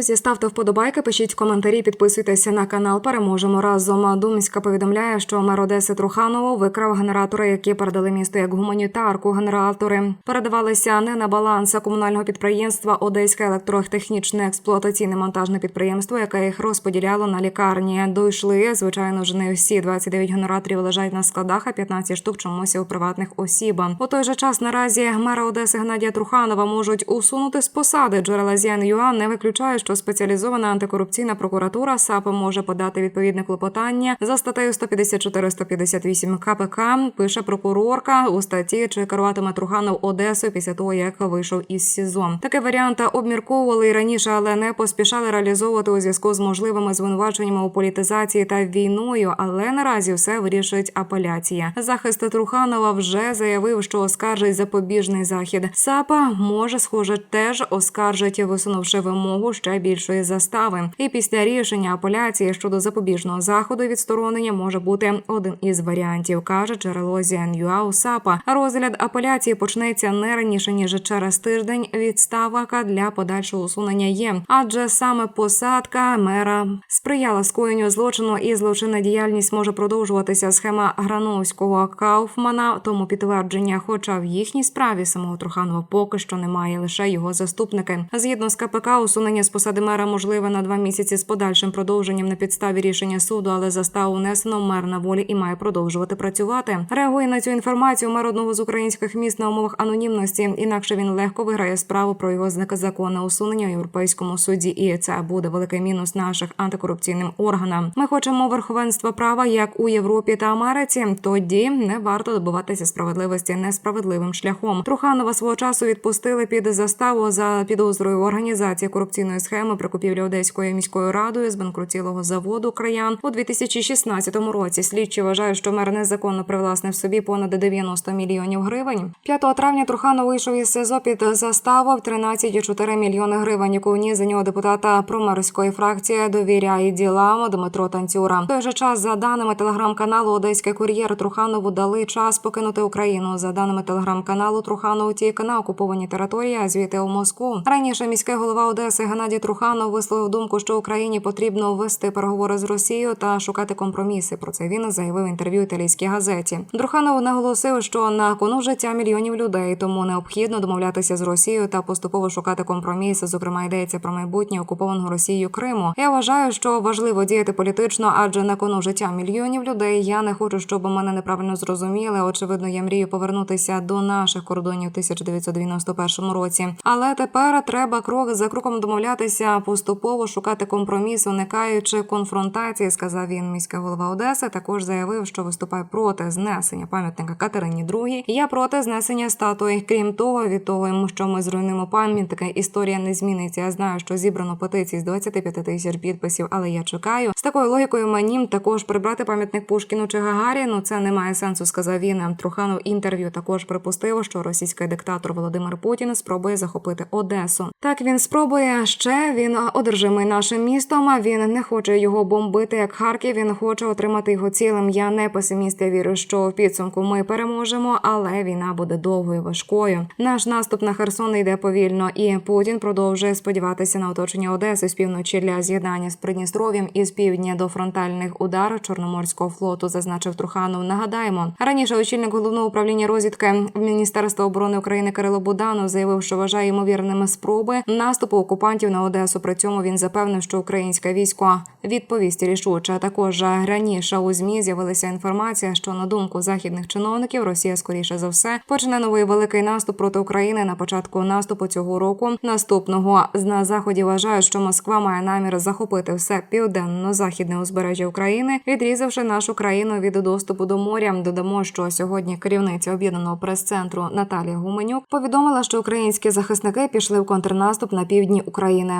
Друзі, ставте вподобайки, пишіть коментарі, підписуйтеся на канал. Переможемо разом. Думська повідомляє, що мер Одеси Труханово викрав генератори, які передали місту як гуманітарку. Генератори передавалися не на баланс комунального підприємства Одеське електротехнічне експлуатаційне монтажне підприємство, яке їх розподіляло на лікарні. Дійшли, звичайно ж, не всі 29 генераторів лежать на складах, а 15 штук чомусь у приватних осіб. У той же час наразі мера Одеси Геннадія Труханова можуть усунути з посади. Джерела ЗІН.ЮА не виключає, що спеціалізована антикорупційна прокуратура САП може подати відповідне клопотання за статтею 154-158 КПК. Пише прокурорка у статті, чи керуватиме Труханов Одесою після того, як вийшов із СІЗО. Таке варіант обмірковували і раніше, але не поспішали реалізовувати у зв'язку з можливими звинуваченнями у політизації та війною. Але наразі все вирішить апеляція. Захист Труханова вже заявив, що оскаржить запобіжний захід. САПа може, схоже, теж оскаржить, висунувши вимогу ще більшої застави. І після рішення апеляції щодо запобіжного заходу відсторонення може бути один із варіантів, каже джерело ЗНЮА у САПа. Розгляд апеляції почнеться не раніше ніж через тиждень. Відставка для подальшого усунення є, адже саме посадка мера сприяла скоєнню злочину, і злочинна діяльність може продовжуватися. Схема Грановського Кауфмана тому підтвердження, хоча в їхній справі самого Труханова поки що немає, лише його заступники. Згідно з КПК, усунення з посади мера можливе на два місяці з подальшим продовженням на підставі рішення суду, але заставу внесено мер на волі і має продовжувати працювати. Реагує на цю інформацію мер одного з українських міст на умовах анонімності. Інакше він легко виграє справу про його законне усунення у європейському суді, і це буде великий мінус наших антикорупційним органам. Ми хочемо верховенства права як у Європі та Америці. Тоді не варто добиватися справедливості несправедливим шляхом. Труханова свого часу відпустили під заставу за підозрою організації корупційної схеми при купівлі Одеською міською радою збанкрутілого заводу краян у 2016 році. Слідчі вважають, що мер незаконно привласнив собі понад 90 мільйонів гривень. 5 травня Труханов вийшов із СИЗО під заставу в 13,4 мільйони гривень, яку вніс за нього депутата промерської фракції довіряє ділам Дмитро Танцюра. В той же час, за даними телеграм-каналу Одеський кур'єр, Труханову дали час покинути Україну. За даними телеграм-каналу, Труханов утік на окуповані території, а звідти у Москву. Раніше міський голова Одеси Геннадій Труханов висловив думку, що Україні потрібно вести переговори з Росією та шукати компроміси. Про це він заявив в інтерв'ю італійській газеті. Труханов наголосив, що на кону життя мільйонів людей, тому необхідно домовлятися з Росією та поступово шукати компроміси. Зокрема, йдеться про майбутнє окупованого Росією Криму. Я вважаю, що важливо діяти політично, адже на кону життя мільйонів людей. Я не хочу, щоб мене неправильно зрозуміли. Очевидно, я мрію повернутися до наших кордонів 1991 році. Але тепер треба крок за кроком домовлятися, поступово шукати компроміс, уникаючи конфронтації, сказав він. Міський голова Одеси також заявив, що виступає проти знесення пам'ятника Катерині II. Я проти знесення статуї. Крім того, від того, що ми зруйнуємо пам'ятники, історія не зміниться. Я знаю, що зібрано петицій з 25 тисяч підписів, але я чекаю з такою логікою. Мені також прибрати пам'ятник Пушкіну чи Гагаріну. Це не має сенсу, сказав він. Труханов інтерв'ю також припустив, що російський диктатор Володимир Путін спробує захопити Одесу. Так він спробує ще. Він одержимий нашим містом. А він не хоче його бомбити як Харків. Він хоче отримати його цілим. Я не песиміст. Я вірю, що в підсумку ми переможемо, але війна буде довгою важкою. Наш наступ на Херсон йде повільно, і Путін продовжує сподіватися на оточення Одеси з півночі для з'єднання з Придністров'ям і з півдня до фронтальних ударів Чорноморського флоту, зазначив Труханов. Нагадаємо, раніше очільник головного управління розвідки Міністерства оборони України Кирило Буданов заявив, що вважає ймовірними спроби наступу окупантів на Одесу. При цьому він запевнив, що українське військо відповість рішуче. Також раніше у змі з'явилася інформація, що на думку західних чиновників Росія скоріше за все почне новий великий наступ проти України на початку наступу цього року. Наступного на заході вважають, що Москва має намір захопити все південно-західне узбережжя України, відрізавши нашу країну від доступу до моря. Додамо, що сьогодні керівниця об'єднаного прес-центру Наталія Гуменюк повідомила, що українські захисники пішли в контрнаступ на півдні України.